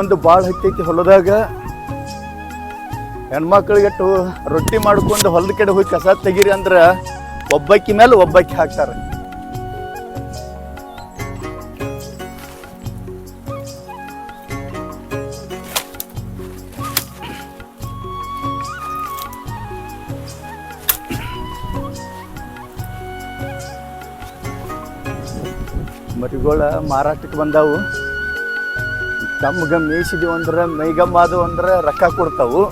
ಒಂದು ಭಾಳ ಹತ್ತೈತಿ ಹೊಲದಾಗ. ಹೆಣ್ಮಕ್ಳಿಗೆ ರೊಟ್ಟಿ ಮಾಡ್ಕೊಂಡು ಹೊಲದ ಕಡೆ ಹೋಗಿ ಕಸ ತೆಗೀರಿ ಅಂದ್ರ ಒಬ್ಬಕ್ಕಿ ಮೇಲೆ ಒಬ್ಬಕ್ಕಿ ಹಾಕ್ತಾರೆ. ಮರಿಗಳ ಮಾರಾಟಕ್ಕೆ ಬಂದಾವು. ತಮ್ಗೆ ಮೇಯಿಸಿದೀವಿ ಅಂದ್ರೆ ಮೈಗಮ್ಮ ಅದು ಅಂದ್ರೆ ರೊಕ್ಕ ಕೊಡ್ತಾವು.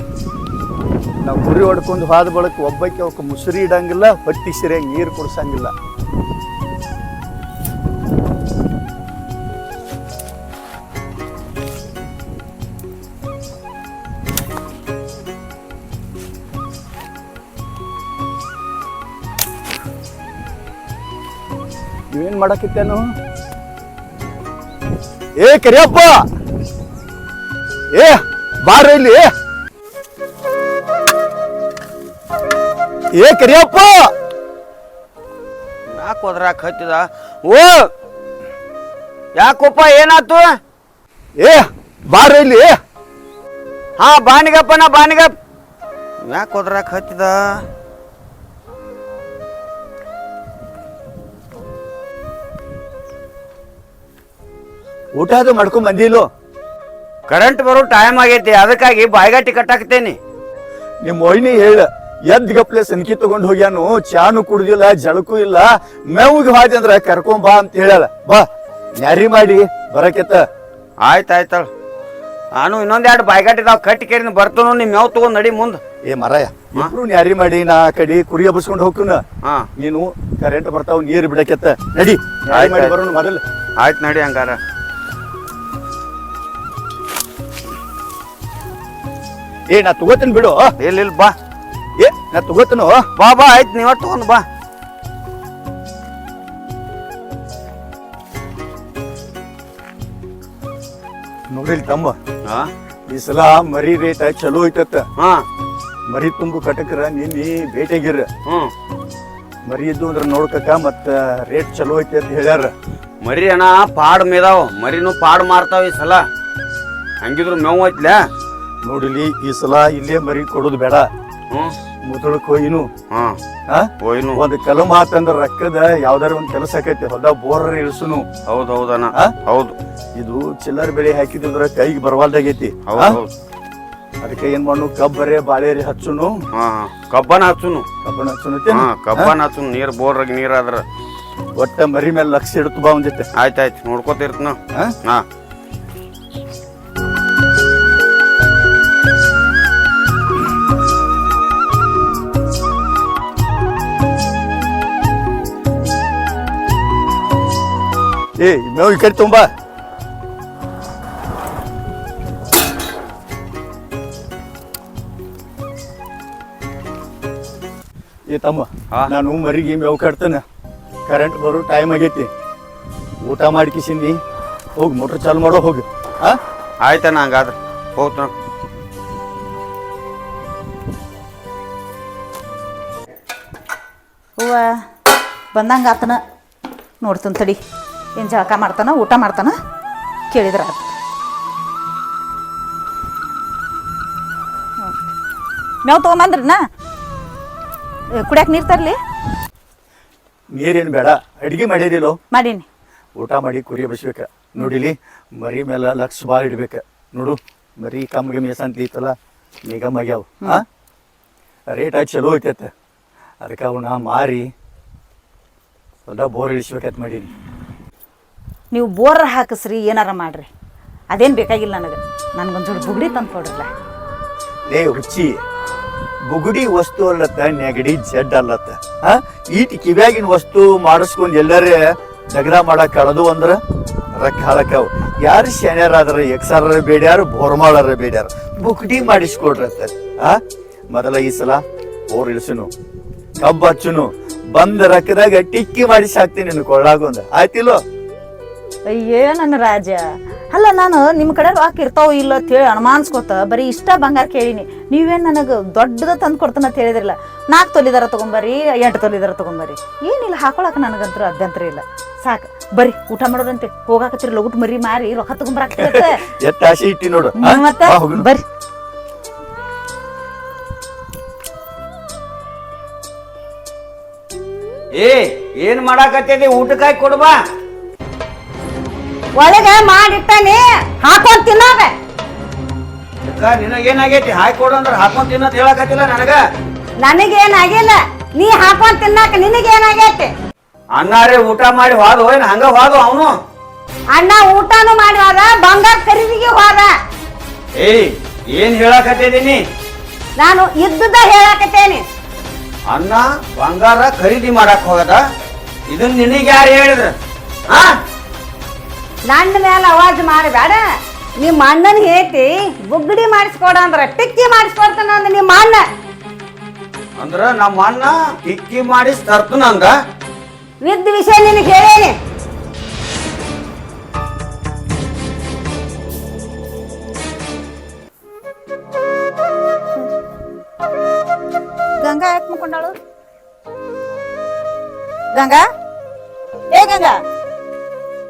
ನಾವು ಕುರಿ ಹೊಡ್ಕೊಂಡು ಹೋದ ಬಳಕ ಒಬ್ಬಕ್ಕೆ ಅವಕ್ಕೆ ಮುಸುರಿ ಇಡಂಗಿಲ್ಲ, ಹೊಟ್ಟಿ ಸಿರಿಯಾಗಿ ನೀರು ಕುಡ್ಸಂಗಿಲ್ಲ. ಏನ್ ಮಾಡಕ್ಕಿತ್ತೇನು ಏ ಕರಿಯಪ್ಪ! ಏ ಬಾರ ಇಲ್ಲಿ. ಏ ಕರಿಯಪ್ಪ. ಯಾಕೆ ಹೋದ್ರಾಕ ಹತ್ತಿದ. ಓ ಯಾಕೋಪ್ಪ ಏನಾತು ಏ ಬಾರ ಇಲ್ಲಿ. ಹಾ ಬಾಣಿಗಪ್ಪ ನಾ ಬಾಣಿಗಪ್ಪ ಯಾಕೆ ಹೋದ್ರಾಕ ಹತ್ತಿದ? ಊಟ ಅದು ಮಾಡ್ಕೊಂಡ್ ಬಂದಿಲ್ಲೋ? ಕರೆಂಟ್ ಬರೋ ಟೈಮ್ ಆಗೈತಿ ಅದಕ್ಕಾಗಿ ಬಾಯಿಗಟ್ಟಿ ಕಟ್ಟಾಕ್ತೇನಿ ನಿಮ್ಮ ಒಯ್ನಿ ಹೇಳ ಎದ್ ಗಪ್ಲೆ ಸನ್ಕಿ ತಗೊಂಡ್ ಹೋಗ್ಯಾನು ಚಾನು ಕುಡ್ದಿಲ್ಲ ಜಳಕು ಇಲ್ಲ ಮೇವಿಗೆ ಹಾದಿ ಅಂದ್ರ ಕರ್ಕೊಂಡ್ ಬಾ ಅಂತ ಹೇಳಲ್ಲ. ಬಾ ನ್ಯಾರಿ ಮಾಡಿ ಬರಕೆತ್ತ. ಆಯ್ತು ಆಯ್ತಳ ನಾನು ಇನ್ನೊಂದ್ ಎರಡು ಬಾಯ್ಗಾಟಿ ನಾವು ಕಟ್ಟಿ ಕೇರಿನ ಬರ್ತನು ನಿಮ್ಮ ಮೇವ್ ತಗೊಂಡ್ ನಡಿ ಮುಂದ್. ಏ ಮರಾಯ ಇಬ್ರು ನ್ಯಾರಿ ಮಾಡಿ ನಾ ಕಡಿ ಕಡೆ ಕುರಿ ಹಬ್ಬಿಸ್ಕೊಂಡು ಹೋಗ್ಕುನ ಹಾ. ನೀನು ಕರೆಂಟ್ ಬರ್ತಾವ ನೀರ್ ಬಿಡಕೆತ್ತ. ನಡಿ ನ್ಯಾರಿ ಮಾಡಿ. ಬರೋಣ ಮೊದಲು. ಆಯ್ತು ನಡಿ ಹಂಗಾರ. ಏ ನಾ ತಗೋತೀನಿ ಬಿಡು. ಇಲ್ಲ ಇಲ್ಲ ಬಾ. ಏ ನಾ ತಗೋತನು. ಬಾ ಬಾ ಆಯ್ತು ನೀವ ತಗೊಂಡ್ ಬಾ. ನೋಡಿಲ್ ತಮ್ಮ. ಈ ಸಲ ಮರಿ ರೇಟ್ ಚಲೋ ಐತತ್ತ. ಹಾ. ಮರಿ ತುಂಬು ಕಟಕ್ರ ನಿನ್ನಿ ಹ್ಮ್. ಮರಿ ಇದ್ದು ಅಂದ್ರೆ ನೋಡ್ಕಕ ಮತ್ತ ರೇಟ್ ಚಲೋ ಐತಿ ಅಂತ ಹೇಳ್ಯಾರ. ಮರಿ ಅಣ್ಣ ಪಾಡ್ ಮೇದಾವ್. ಮರಿನೂ ಪಾಡ್ ಮಾರ್ತಾವ ಈ ಸಲ. ಹಂಗಿದ್ರು ಮೇವ್ ಐತ್ಲ. ನೋಡಿಲಿ ಈ ಸಲ ಇಲ್ಲೇ ಮರಿ ಕೊಡೋದು ಬೇಡ. ಮುದಳಕ್? ಹೋಯ್ನು ಒಂದ್ ಕೆಲ ಮಾತಂದ್ರ ರೊಕ್ಕದ ಯಾವ್ದಾರ ಒಂದ್ ಕೆಲಸ ಆಕೈತಿ ಹೊಲ ಬೋರ್ ಇಳಿಸುನು. ಹೌದ್ ಹೌದನ? ಹೌದು. ಇದು ಚಿಲ್ಲರ್ ಬೆಳೆ ಹಾಕಿದ್ರ ಕೈಗೆ ಬರವಾಲ್ದಾಗೈತಿ ಅದಕ್ಕೆ ಏನ್ ಮಾಡು ಕಬ್ಬರೆ ಬಾಳೆರಿ ಹಚ್ಚುನು. ಕಬ್ಬನ ಹಚ್ಚುನು. ಕಬ್ಬನ ಹಚ್ಚುನು ಹಾ ಕಬ್ಬನ ಹಚ್ಚುನು. ನೀರ್ ಬೋರ್ ನೀರ್ ಆದ್ರ ಒಟ್ಟ ಮರಿ ಮೇಲೆ ಲಕ್ಷ ಇಡ್ತು ಬಾ ಒಂದಿತ್ತೆ ಆಯ್ತಾಯ್ತು ನೋಡ್ಕೋತಿರ್ತನ? ಹಾ. ಏ ಮೇವು ಈ ಕಡೆ ತುಂಬಾ. ಏ ತಮ್ಮ ನಾನು ಮರಿಗೆ ಮೇವು ಕಟ್ತೇನೆ. ಕರೆಂಟ್ ಬರೋ ಟೈಮ್ ಆಗೈತಿ. ಊಟ ಮಾಡ್ಕಿಸಿನಿ ಹೋಗಿ ಮೋಟ್ರ್ ಚಾಲು ಮಾಡೋ ಹೋಗಿ. ಹಾ ಆಯ್ತಣ್ಣ ಹಂಗಾದ್ರೆ ಹೋಗ್ತಾನ. ಬಂದಂಗೆ ಆತನ ನೋಡ್ತೀನಿ ತಡಿ ಏನು ಜಳಕ ಮಾಡ್ತಾನ ಊಟ ಮಾಡ್ತಾನ? ಕೇಳಿದ್ರ ಆತು. ಮೇವು ನಾ ಕುಡಿಯಾಕ ನೀರು ತರಲಿ? ನೀರೇನು ಬೇಡ ಅಡಿಗೆ ಮಾಡಿದಿಲ್ಲೋ? ಮಾಡೀನಿ. ಊಟ ಮಾಡಿ ಕುರಿ ಬಸ್ಬೇಕ ನೋಡಿಲಿ ಮರಿ ಮೇಲೆ ಲಕ್ಷ ಭಾಳ ಇಡ್ಬೇಕ. ನೋಡು ಮರಿ ಕಮ್ಗೆ ಮೇಸಂತ ಇತ್ತಲ್ಲ ನಿಗಮ್ ಆಗ್ಯಾವ. ರೇಟ್ ಚಲೋ ಐತೈತೆ. ಅದಕ್ಕೆ ಅವನ್ನ ಮಾರಿ ಸ್ವಲ್ಪ ಬೋರ್ ಇಳಿಸ್ಬೇಕಂತ ಮಾಡೀನಿ. ನೀವು ಬೋರ್ ಹಾಕಿಸ್ರಿ ಏನಾರ ಮಾಡ್ರಿ. ಅದೇನು ಬೇಕಾಗಿಲ್ಲ ನನಗೆ. ನನಗೊಂದು ಜೋಡಿ ಬುಗುಡಿ ತಂದು ಕೊಡ್ರಲ್ಲ. ಲೇ ಹುಚ್ಚಿ ಬುಗುಡಿ ವಸ್ತು ಅಲ್ಲತ್ತ ನೆಗಡಿ ಜಡ್ ಅಲ್ಲತ್ತ. ಹಾ? ಈಟ್ ಕಿವ್ಯಾಗಿನ ವಸ್ತು ಮಾಡಿಸ್ಕೊಂಡು ಎಲ್ಲರೇ ಜಗಳ ಮಾಡಕ್ ಕಳದು ಅಂದ್ರ ರೊಕ್ಕ ಹಾಳಕ್ಕಾವ. ಯಾರು ಶಾಣ್ಯಾರಾದ್ರ ಎಕ್ಸಾರ ಬೇಡ್ಯಾರ ಬೋರ್ಮಾಳರ ಬೇಡ್ಯಾರ. ಬುಗುಡಿ ಮಾಡಿಸ್ಕೊಡ್ರತ್ತ. ಆ ಮೊದಲ ಈ ಸಲ ಬೋರ್ ಇಳಿಸುನು ಕಬ್ಬು ಹಚ್ಚುನು ಬಂದ ರಕ್ಕದಾಗ ಟಿಕ್ಕಿ ಮಾಡಿ ಹಾಕ್ತೀನಿ ನಿನ್ನ ಕೊಳ್ಳಾಗೊಂದು ಆಯ್ತಿಲ್ಲೋ? ಅಯ್ಯೇ ನನ್ನ ರಾಜ ಅಲ್ಲ ನಾನು ನಿಮ್ಮ ಕಡೆ ರೊಕ್ಕ ಇರ್ತಾವ ಇಲ್ಲ ಅಂತ ಹೇಳಿ ಅನುಮಾನಿಸ್ಕೊತ ಬರೀ ಇಷ್ಟ ಬಂಗಾರ ಕೇಳಿನಿ. ನೀವೇನು ನನಗೆ ದೊಡ್ಡದ ತಂದು ಕೊಡ್ತಾನ ಅಂತ ಹೇಳಿದ್ರಲ್ಲ. ನಾಲ್ಕು ತೊಲಿದಾರ ತೊಗೊಂಬರ್ರಿ ಎಂಟು ತೊಲಿದಾರ ತೊಗೊಂಬರ್ರಿ ಏನಿಲ್ಲ ಹಾಕೊಳಕ್ಕೆ ನನಗಂತೂ ಅಭ್ಯಂತರ ಇಲ್ಲ. ಸಾಕು. ಬರಿ ಊಟ ಮಾಡೋರಂತೆ ಹೋಗಾಕತ್ತೀರಿ ಲಗುಟ್ ಮರಿ ಮಾರಿ ರೊಕ್ಕ ಆಸೆ ಇಟ್ಟಿ ನೋಡು. ಮತ್ತೆ? ಬರ್ರಿ ಏ ಏನ್ ಮಾಡಾಕತ್ತೈತಿ ಊಟಕ್ಕಾಗಿ ಕೊಡ್ಬಾ ಒಳಗೆ ಮಾಡಿಟ್ಟಾನೆ ಹಾಕೊಂಡ್ ತಿನ್ನೋದ ಅಕ್ಕ ನಿನಗೇನಾಗೈತಿ? ಹಾಕಿ ಕೊಡು ಅಂದ್ರೆ ಹಾಕೊಂಡ್ ತಿನ್ನೋದ್ ಹೇಳಕತ್ತಿಲ್ಲ ನನಗ. ನನಗೇನಾಗಿಲ್ಲ. ನೀ ಹಾಕೊಂಡ್ ತಿನ್ನಾಕ ನಿನಗೇನಾಗೈತಿ? ಅಣ್ಣಾರೆ ಊಟ ಮಾಡಿ ಹೋದ ಹೋಯ್ನ ಹಂಗ ಹೋದ ಅವನು? ಅಣ್ಣ ಊಟನು ಮಾಡಿ ಹೋದ ಬಂಗಾರ ಖರೀದಿಗೆ ಹೋದ. ಏಯ್ ಏನ್ ಹೇಳಕತ್ತಿದೀನಿ ನಾನು ಇದ್ದುದ ಹೇಳಾಕತ್ತೇನಿ. ಅನ್ನ ಬಂಗಾರ ಖರೀದಿ ಮಾಡಕ್ ಹೋಗದ? ಇದನ್ ನಿನಗೆ ಯಾರು ಹೇಳಿದ್ರ? ಹಾ ನನ್ನ ಮೇಲೆ ಅವಾಜ್ ಮಾಡಬೇಡ. ನಿಮ್ಮ ಅಣ್ಣನ ಹೇತಿ ಬುಗ್ಡಿ ಮಾಡಿಸ್ಕೊಡ ಅಂದ್ರ ಟಿಕ್ಕಿ ಮಾಡಿಸ್ಕೊಡ್ತಾನ ಅಂದ ನಿಮ್ಮ ಅಣ್ಣ. ಅಂದ್ರ ನಮ್ಮ ಅಣ್ಣ ಟಿಕ್ಕಿ ಮಾಡಿಸ್ ತರ್ತನಂದ ವಿದ್ದ ವಿಷಯ ನಿನಗೆ ಹೇಳೇನಿ. ಗಂಗಾ ಯಾಕೆ ಮುಕೊಂಡಾಳು ಗಂಗಾ? ಏ ಗಂಗಾ?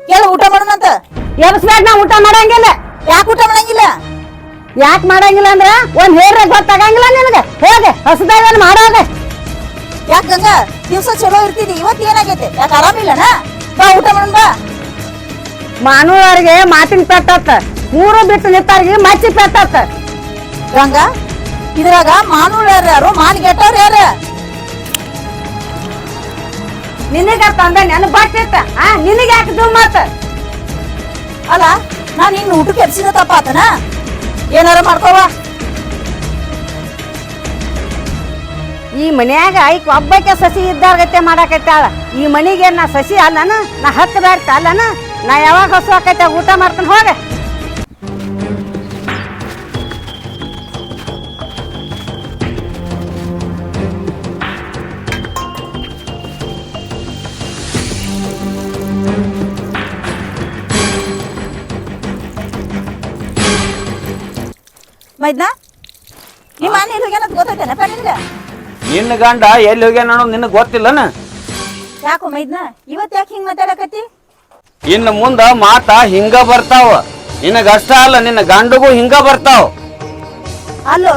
ಕೇಳು ಊಟ ಮಾಡೋಣಂತ ಎಬ್ಸ್ಬೇಡ ನಾ ಊಟ ಮಾಡಂಗಿಲ್ಲ. ಯಾಕೆ ಊಟ ಮಾಡಂಗಿಲ್ಲ? ಯಾಕೆ ಮಾಡಂಗಿಲ್ಲ ಅಂದ್ರ ಒಂದ್ ಹೇಳ್ರೆ ಗೊತ್ತಾಗಂಗಿಲ್ಲ ನಿನಗೆ. ಹೋಗೆ ಹೊಸದಾಗ ಮಾಡೋದೆ ಯಾಕೆ ಗಂಗಾ? ದಿವಸ ಚಲೋ ಇರ್ತಿದಿ ಇವತ್ತು ಏನಾಗೈತೆ? ಯಾಕೆ ಆರಾಮಿಲ್ಲನ? ಬಾ ಊಟ ಮಾಡೋಣ ಬಾ. ಮಾನವರಿಗೆ ಮಾತಿನ ಪೆಟ್ಟತ್ತ ಮೂರು ಬಿಟ್ಟು ನಿಂತಾರಿಗೆ ಮಚ್ಚಿ ಪೆಟ್ಟತ್ತ ಗಂಗಾ? ಇದ್ರಾಗ ಮಾನವ ಯಾರು ಮಾನ್ ಗೆಟ್ಟವ್ರು ಯಾರ? ನಿನಗ ತಂದ? ನೆನ ಬಟ್ಟಿತ್ತ ನಿನಗೆ ಯಾಕೆ ದುಮ್ ಮಾತ ಅಲ್ಲ, ನಾನು ಇನ್ನು ಊಟಕ್ಕೆ ಎಬ್ಸಿದ ತಪ್ಪ ಆತನ? ಏನಾರ ಮಾಡ್ಕೋವ. ಈ ಮನ್ಯಾಗ ಐಕ್ ಒಬ್ಬಕ್ಕೆ ಸಸಿ ಇದ್ದಾಗತ್ತೆ ಮಾಡಾಕತ್ತಾಳ ಈ ಮನಿಗೆ ನಾ ಸಸಿ ಅಲ್ಲನ, ನಾ ಹಕ್ಕದಾರ್ತ ಅಲ್ಲನ, ನಾ ಯಾವಾಗ ಹಸು ಆಕೈತೆ ಊಟ ಮಾಡ್ತಾನೆ ಹೋಗ. ಮೈದ್ನಾ? ನಿಮ್ಮ ಮನೆ ಹೋಗ್ಯಾನ ಗೊತ್ತೈತೇನಪ್ಪ ನಿನ್ಗೆ ನಿನ್ನ ಗಂಡ ಎಲ್ಲಿ ಹೋಗ್ಯಾನ ಅನ್ನೋದು ನಿನಗ್ ಗೊತ್ತಿಲ್ಲನ? ಯಾಕೋ ಮೈದ್ನಾ? ಇವತ್ತು ಯಾಕೆ ಹಿಂಗ ಮಾತಾಡಕತ್ತಿ? ಇನ್ನು ಮುಂದ ಮಾತ ಹಿಂಗ ಬರ್ತಾವ. ನಿನಗ ಅಷ್ಟ ಅಲ್ಲ ನಿನ್ನ ಗಂಡಗೂ ಹಿಂಗ ಬರ್ತಾವ. ಅಲ್ಲೋ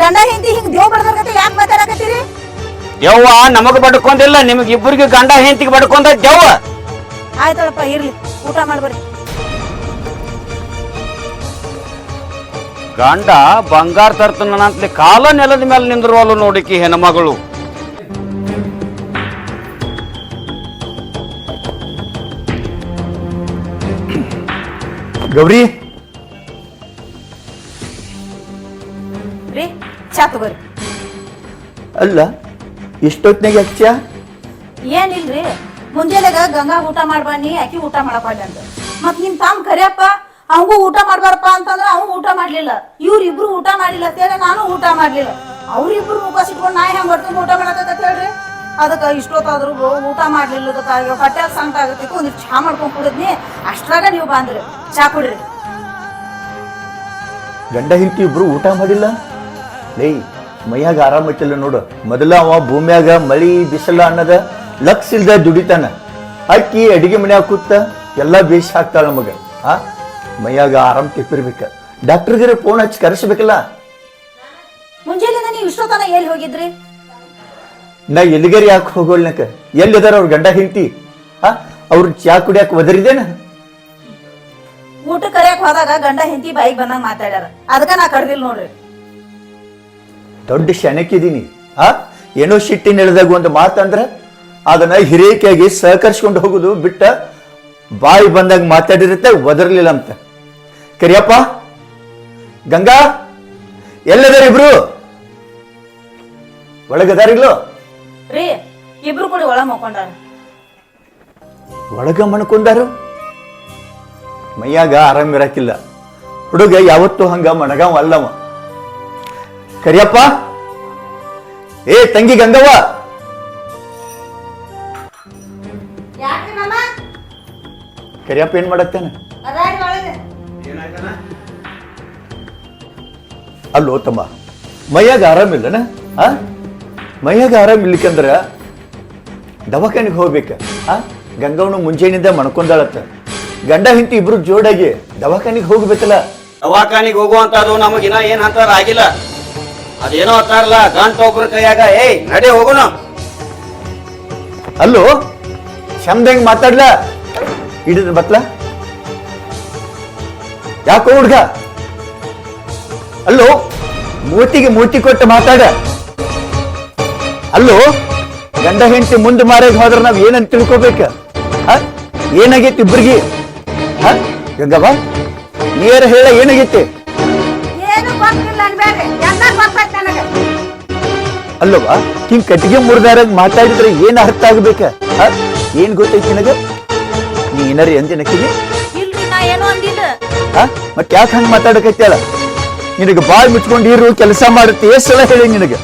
ಗಂಡ ಹೆಂಡತಿ ಹಿಂಗ ದೇವ್ ಬಡ್ದರ್ಗತ್ತೆ ಯಾಕೆ ಮಾತಾಡಕತ್ತೀರಿ? ಯವ್ವ ನಮಗ ಬಡ್ಕೊಂಡಿಲ್ಲ ನಿಮಗ್ ಇಬ್ಬರಿಗೆ ಗಂಡ ಹೆಂಡತಿಗೆ ಬಡ್ಕೊಂಡ ಜವ್ವ. ಆಯ್ತಳಪ್ಪ ಇರ್ಲಿ. ಊಟ ಮಾಡ್ಬರ್ರಿ. ಗಂಡ ಬಂಗಾರ ತರ್ತನಂತಲಿ ಕಾಲ ನೆಲದ ಮೇಲೆ ನಿಂದಿರುವಲ್ಲ ನೋಡಿಕಿ ಹೆಣ್ಮಗಳು. ಗೌರಿ? ರೀ ಚಾ ತಗೋರಿ. ಅಲ್ಲ ಇಷ್ಟೊತ್ತಿನಾಗ ಯಾಕೆ ಚಾ? ಏನಿಲ್ರಿ ಮುಂಜಾನೆಗ ಗಂಗಾ ಊಟ ಮಾಡ್ಬಾನಿ ಆಕಿ ಊಟ ಮಾಡಪ್ಪ ಅಂತ. ಮತ್ ನಿಮ್ ತಾಮ್ ಕರಿಯಪ್ಪ ಅವಂಗೂ ಊಟ ಮಾಡ್ಬಾರಪ್ಪ ಅಂತಂದ್ರ ಅವ್ನು ಊಟ ಮಾಡ್ಲಿಲ್ಲ. ಇವ್ರಿಬ್ರು ಊಟ ಮಾಡಿಲ್ಲ ಅಂತೇಳಿ ನಾನು ಊಟ ಮಾಡ್ಲಿಲ್ಲ. ಅವ್ರಿಬ್ರು ಉಪವಾಸ ಇಟ್ಕೊಂಡು ನಾ ಹೆಂಗ್ ಬರ್ತೀನಿ ಊಟ ಮಾಡಕತ್ತ ಹೇಳ್ರಿ. ಅದಕ್ಕ ಇಷ್ಟೊತ್ತಾದ್ರೂ ಊಟ ಮಾಡ್ಲಿಲ್ಲದಕ್ಕ ಹೊಟ್ಟೆ ಸಂಕಟ ಆಗತ್ತೆ. ಒಂದಿಷ್ಟು ಚಾ ಮಾಡ್ಕೊಂಡ್ ಕುಡಿದ್ನಿ. ಅಷ್ಟ್ರಾಗ ನೀವು ಬಂದ್ರಿ. ಚಾ ಕುಡ್ರಿ. ಗಂಡ ಹಿಂತಿ ಇಬ್ರು ಊಟ ಮಾಡಿಲ್ಲ? ಲೇ, ಮೈಯಾಗ ಆರಾಮ ಇಟ್ಟಿಲ್ಲ ನೋಡು. ಮೊದಲ ಅವ ಭೂಮ್ಯಾಗ ಮಳಿ, ಬಿಸಿಲ ಅನ್ನದ ಲಕ್ಸ್ ಇಲ್ದ ದುಡಿತಾನ. ಅಕ್ಕಿ, ಅಡಿಗೆ ಮನ್ಯಾಗ ಕೂತ ಎಲ್ಲ ಬೇಸ್ ಹಾಕ್ತಾಳ ನಮಗ. ಆ? ಮೈಯಾಗ ಆರಾಮ್ ತಿಪ್ಪಿರ್ಬೇಕ. ಡಾಕ್ಟರ್ಗಿರ ಫೋನ್ ಹಚ್ಚಿ ಕರೆಸಬೇಕಲ್ಲ? ಮುಂಜಾನೆ ಇಷ್ಟೊತ್ತನ ಎಲ್ಲಿ ಹೋಗಿದ್ರಿ? ನಾ ಎಲ್ಲಿಗರಿ ಯಾಕೆ ಹೋಗೋಲ್ನಕ ಎಲ್ಲಿದಾರ ಅವ್ರ ಗಂಡ ಹಿಂತಿ ಆ ಅವ್ರ ಚಾ ಕುಡಿಯಾಕ ಒದರಿದೇನ ಊಟ ಕರೆಯಕ್ ಹೋದಾಗ ಗಂಡ ಹೆಂಡತಿ ಬಾಯಿಗೆ ಬಂದಾಗ ಮಾತಾಡ್ಯಾರ. ಅದಕ್ಕ ನಾ ಕಡ್ದಿಲ್ ನೋಡ್ರಿ. ದೊಡ್ಡ ಶನಕ್ಕಿದೀನಿ. ಆ ಏನೋ ಸಿಟ್ಟಿನ ಎಳೆದಾಗ ಒಂದು ಮಾತಂದ್ರ ಅದನ್ನ ಹಿರೇಕೆಯಾಗಿ ಸಹಕರಿಸ್ಕೊಂಡು ಹೋಗುದು ಬಿಟ್ಟ ಬಾಯಿ ಬಂದಾಗ ಮಾತಾಡಿರುತ್ತೆ ಒದರ್ಲಿಲ್ಲ ಅಂತ. ಕರಿಯಪ್ಪ ಗಂಗಾ ಎಲ್ಲದಾರ ಇಬ್ರು? ಒಳಗದಾರಿಲ್ಲೋ ರೀ ಇಬ್ರು ಕೂಡ ಒಳ ಮಕ್ಕೊಂಡಾರ ಒಳಗ ಮಣ್ಕೊಂಡಾರು? ಮೈಯಾಗ ಆರಾಮ್ ಇರಾಕಿಲ್ಲ. ಹುಡುಗ ಯಾವತ್ತು ಹಂಗ ಮಣಗಾವ ಅಲ್ಲವ. ಕರಿಯಪ್ಪ ಏ ತಂಗಿ ಗಂಗವ್ವ! ಕರಿಯಪ್ಪ ಏನ್ ಮಾಡತ್ತೇನ? ಅಲ್ಲೋ ತಮ್ಮ ಮೈಯಾಗ ಆರಾಮಿಲ್ಲನ ಆ? ಮೈಯಾಗ ಆರಾಮ್ ಇರ್ಲಿಕ್ಕಂದ್ರ ದವಾಖಾನಿಗೆ ಹೋಗ್ಬೇಕ. ಆ? ಗಂಗವನು ಮುಂಜಾನಿಂದ ಮಣ್ಕೊಂಡಾಳತ್ತ. ಗಂಡ ಹಿಂತಿ ಇಬ್ರು ಜೋಡಾಗಿ ದವಾಖಾನಿಗೆ ಹೋಗ್ಬೇಕಲ್ಲ. ದವಾಖಾನಿಗೆ ಹೋಗುವಂತದು ನಮಗಿನ ಏನ್ ಅಂತಾರ ಆಗಿಲ್ಲ. ಅದೇನೋ ಅಂತಾರಲ್ಲ ಗಂಟ ಒಬ್ರ ಕೈಯಾಗ ಏಯ್ ನಡೆ ಹೋಗೋಣ ಅಲ್ಲೋ ಶಮ್ದಂಗ್ ಮಾತಾಡ್ಲ? ಹಿಡಿದ್ರ ಬತ್ಲ? ಯಾಕೋ ಹುಡ್ಗ? ಅಲ್ಲೋ ಮೂತಿಗೆ ಮೂತಿ ಕೊಟ್ಟು ಮಾತಾಡ. ಅಲ್ಲೋ ಗಂಡ ಹೆಂಡತಿ ಮುಂದೆ ಮಾರಾಗ ಹೋದ್ರೆ ನಾವ್ ಏನಂತ ತಿಳ್ಕೊಬೇಕ? ಏನಾಗೈತಿ ಇಬ್ರಿಗೆ? ಹ? ಗಂಗವ್ವ ನೀರ ಹೇಳ ಏನಾಗೈತಿ? ಅಲ್ಲವಾ ಹಿಂಗ್ ಕಟ್ಟಿಗೆ ಮುರಿದಾರ ಮಾತಾಡಿದ್ರೆ ಏನ್ ಅರ್ಥ ಆಗ್ಬೇಕ? ಏನ್ ಗೊತ್ತೈತಿ ನನಗ? ನೀ ಏನಾರ ಎಂದಿನಕ್ಕಿಗೆ ಇಲ್ರಿ ನಾ ಏನು ಅಂದಿಲ್ಲ. ಹ? ಮತ್ ಯಾಕೆ ಹಂಗ ಮಾತಾಡಕೈತ್ಯಾಳ? ನಿನಗೆ ಬಾಯಿ ಮುಚ್ಕೊಂಡು ಇರು ಕೆಲಸ ಮಾಡುತ್ತೆ ಎಷ್ಟು ಸಲ ಹೇಳಿ ನಿನಗೆ?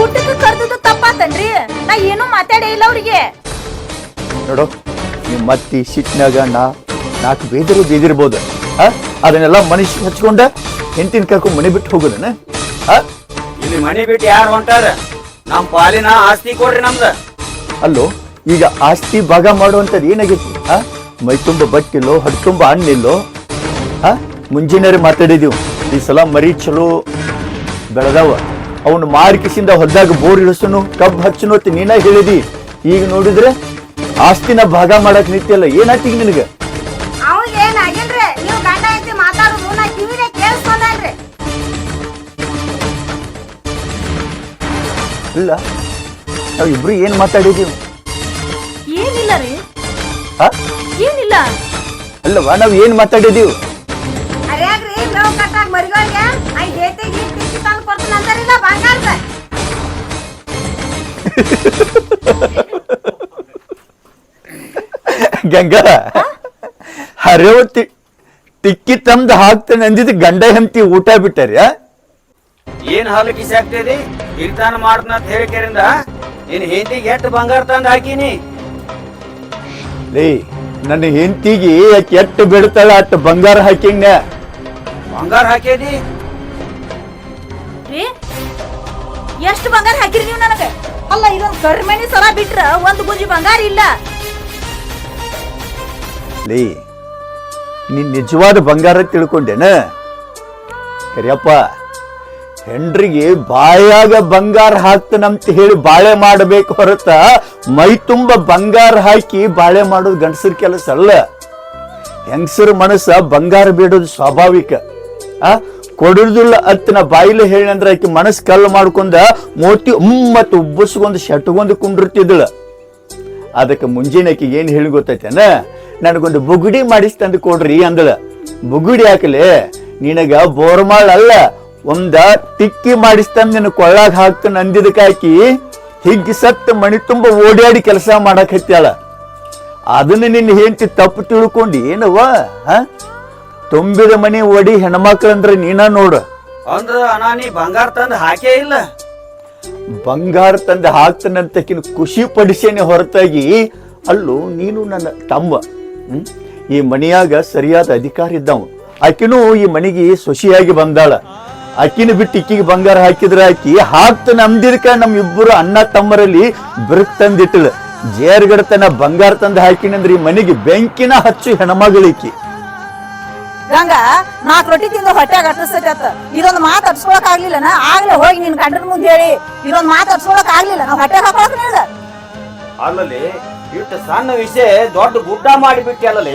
ಊಟಕ್ಕೆ ಕರೆದದ್ದು ತಪ್ಪಾತನ್ರಿ? ನಾ ಏನು ಮಾತಾಡೇ ಇಲ್ಲ ಅವ್ರಿಗೆ. ನೋಡು ನಿಮ್ ಮತ್ತಿ ಸಿಟ್ನಾಗ ನಾ ನಾಲ್ಕು ಬೇದರು ಬೇದಿರ್ಬೋದು. ಅದನ್ನೆಲ್ಲ ಮನುಷ್ಯ ಹಚ್ಕೊಂಡ ಹೆಂಡತಿನ ಕರ್ಕೊಂಡು ಮನೆ ಬಿಟ್ಟು ಹೋಗೋದನ? ಆ? ಇಲ್ಲಿ ಮನೆ ಬಿಟ್ಟು ಯಾರು ಹೊಂಟಾರ? ನಮ್ಮ ಪಾಲಿನ ಆಸ್ತಿ ಕೊಡ್ರಿ ನಮ್ದು. ಅಲ್ಲೋ ಈಗ ಆಸ್ತಿ ಭಾಗ ಮಾಡುವಂಥದ್ದು ಏನಾಗೈತಿ? ಆ? ಮೈ ತುಂಬ ಬಟ್ಟಿಲ್ಲೋ ಹೊಟ್ಟೆ ತುಂಬ ಹಣ್ಣಿಲ್ಲೋ? ಆ? ಮುಂಜಾನೆ ಮಾತಾಡಿದೀವಿ. ಈ ಸಲ ಮರಿ ಚಲೋ ಬೆಳೆದವ. ಅವನು ಮಾರ್ಕಿಸಿಂದ ಹೊಲ್ದಾಗ ಬೋರ್ ಇಳಿಸನು ಕಬ್ಬು ಹಚ್ಚನು ಅಂತ ನೀನ ಹೇಳಿದಿ. ಈಗ ನೋಡಿದ್ರೆ ಆಸ್ತಿನ ಭಾಗ ಮಾಡಕ್ ನಿಂತಿಯಲ್ಲ ಏನಾಯ್ತು ಈಗ ನಿನಗೆ? ಇಲ್ಲ. ನಾವ್ ಇಬ್ರು ಏನ್ ಮಾತಾಡಿದೀವಿ? ಏನಿಲ್ಲ ರೀ. ಏನಿಲ್ಲ. ಅಲ್ಲವಾ ನಾವ್ ಏನ್ ಮಾತಾಡಿದೀವಿ? ಮರಿಗಳಿಗೆ? ಐ ಹೇತಿಗೆ ತಿಕ್ಕಿ ತಂದು ಕೊಡ್ತೀನಿ ಅಂತಾರಿಲ್ಲ ಬಂಗಾರದ. ಗಂಗಾ ಹರಿಯೋ ತಿಕ್ಕಿ ತಂದು ಹಾಕ್ತಾನೆ ಅಂದಿದ್ದು ಗಂಡ ಹೆಂಡತಿ ಊಟ ಬಿಟ್ಟಾರ ಏನ್ ಹಾಲು ಕಿಸಿ ಆಗ್ತೇರಿ ಇರ್ತಾನ ಮಾಡ್ತನ ಅಂತ ಹೇಳಿಕೆರಿಂದ ನಿನ್ ಹೆಂಡತಿಗೆ ಎಷ್ಟು ಬಂಗಾರ ತಂದು ಹಾಕಿನಿ? ಲೇ ನನ್ನ ಹೆಂಡತಿಗೆ ಎಷ್ಟು ಬಿಡ್ತಾಳ ಅಷ್ಟು ಬಂಗಾರ ಹಾಕಿಂಗ ಬಂಗಾರ ಹಾಕೇನಿ. ರೀ? ಎಷ್ಟು ಬಂಗಾರ ಹಾಕಿರಿ ನೀವು ನನಗೆ? ಅಲ್ಲ ಇದೊಂದು ಕರ್ಮೇನಿ ಸಲ ಬಿಟ್ರ ಒಂದು ಗುಂಜಿ ಬಂಗಾರ ಇಲ್ಲ. ಲೇ ನೀನ್ ನಿಜವಾದ ಬಂಗಾರ ತಿಳ್ಕೊಂಡೇನ? ಕರಿಯಪ್ಪ ಹೆಂಡ್ರಿಗೆ ಬಾಯಾಗ ಬಂಗಾರ ಹಾಕ್ತನಂತ ಹೇಳಿ ಬಾಳೆ ಮಾಡಬೇಕು ಹೊರತ ಮೈ ತುಂಬ ಬಂಗಾರ ಹಾಕಿ ಬಾಳೆ ಮಾಡೋದು ಗಂಡಸರ ಕೆಲಸ ಅಲ್ಲ. ಹೆಂಗಸರ ಮನಸ್ಸ ಬಂಗಾರ ಬೇಡೋದು ಸ್ವಾಭಾವಿಕ. ಆ? ಕೊಡುದಿಲ್ಲ ಅತ್ತಿನ ಬಾಯಿಲು ಹೇಳಿ ಅಂದ್ರೆ ಆಕಿ ಮನಸ್ಸು ಕಲ್ಲು ಮಾಡ್ಕೊಂಡ ಮೋತಿ ಮತ್ತೆ ಉಬ್ಬಸ್ಗೊಂದು ಶಟ್ಗೊಂದು ಕುಂಡಿರ್ತಿದ್ದಳು ಅದಕ್ಕೆ ಮುಂಜಾನೆ ಆಕೆಗೆ ಏನು ಹೇಳಿ ಗೊತ್ತೈತೇನ ನನಗೊಂದು ಬುಗುಡಿ ಮಾಡಿಸ್ ತಂದು ಕೊಡ್ರಿ ಅಂದಳ. ಬುಗುಡಿ ಹಾಕಲೆ ನಿನಗ ಬೋರ್ಮಾಳ್ ಅಲ್ಲ, ಒಂದ ಟಿಕ್ಕಿ ಮಾಡಿಸ್ತಂದ್ ನಿನ್ನ ಕೊಳ್ಳಾಗ ಹಾಕ್ತಾನೆ ಅಂದಿದ್ದಕ್ಕೆ ಆಕಿ, ಹಿಗ್ಗಿ ಸತ್ತು ಮಣಿ ತುಂಬ ಓಡಾಡಿ ಕೆಲಸ ಮಾಡಕ್ ಹತ್ಯಾಳ. ಅದನ್ನ ನಿನ್ನ ಹೆಂಡತಿ ತಪ್ಪು ತಿಳ್ಕೊಂಡು ಏನವ್ವ, ಹ? ತುಂಬಿದ ಮನೆ ಒಡಿ ಹೆಣ್ಮಕ್ಳಂದ್ರೆ ನೀನ ನೋಡು. ಅಂದ್ರ ಅಣ್ಣ ನೀ ಬಂಗಾರ ತಂದು ಹಾಕೇ ಇಲ್ಲ. ಬಂಗಾರ ತಂದು ಹಾಕ್ತಾನಂತಕಿನ ಖುಷಿ ಪಡಿಸೇನೆ ಹೊರತಾಗಿ ಅಲ್ಲೂ ನೀನು ನನ್ನ ತಮ್ಮ. ಹ್ಮ್? ಈ ಮನೆಯಾಗ ಸರಿಯಾದ ಅಧಿಕಾರ ಇದ್ದವ ಆಕಿನೂ ಈ ಮನೆಗೆ ಸೊಸಿಯಾಗಿ ಬಂದಾಳ. ಆಕಿನ ಬಿಟ್ಟು ಇಕ್ಕಿಗೆ ಬಂಗಾರ ಹಾಕಿದ್ರೆ ಆಕಿ ಹಾಕ್ತ ನಮ್ದಿದ್ಕ ನಮ್ ಇಬ್ಬರು ಅಣ್ಣ ತಮ್ಮರಲ್ಲಿ ಬಿರುಕ್ ತಂದಿಟ್ಟಳ. ಜೇರ್ಗಡತನ ಬಂಗಾರ ತಂದು ಹಾಕಿನಂದ್ರೆ ಈ ಮನೆಗೆ ಬೆಂಕಿನ ಹಚ್ಚು ಹೆಣ್ಮಗಳಿಕಿ ಗಂಗ ನಾಲ್ಕು ರೊಟ್ಟಿ ತಿಂದು ಹೊಟ್ಟೆಗೆ ಅಟ್ಟಿಸ್ತೈತೆ ಇದೊಂದು ಮಾತು ಅಟ್ಸ್ಕೊಳಕ್ ಆಗ್ಲಿಲ್ಲ ನಾ. ಆಗ್ಲೇ ಹೋಗಿ ನಿನ್ ಗಂಡನ ಮುಂದೆ ಹೇಳಿ. ಇದೊಂದು ಮಾತು ಅಟ್ಸ್ಕೊಳಕ್ ಆಗ್ಲಿಲ್ಲ ನಾವು ಹೊಟ್ಟೆಗೆ ಹಾಕೊಳಕ್ ಹೇಳ ಅಲ್ಲಲ್ಲಿ ಇಟ್ಟು ಸಣ್ಣ ವಿಷಯ ದೊಡ್ಡ ಗುಡ್ಡ ಮಾಡಿಬಿಟ್ಟಿ ಅಲ್ಲಲ್ಲಿ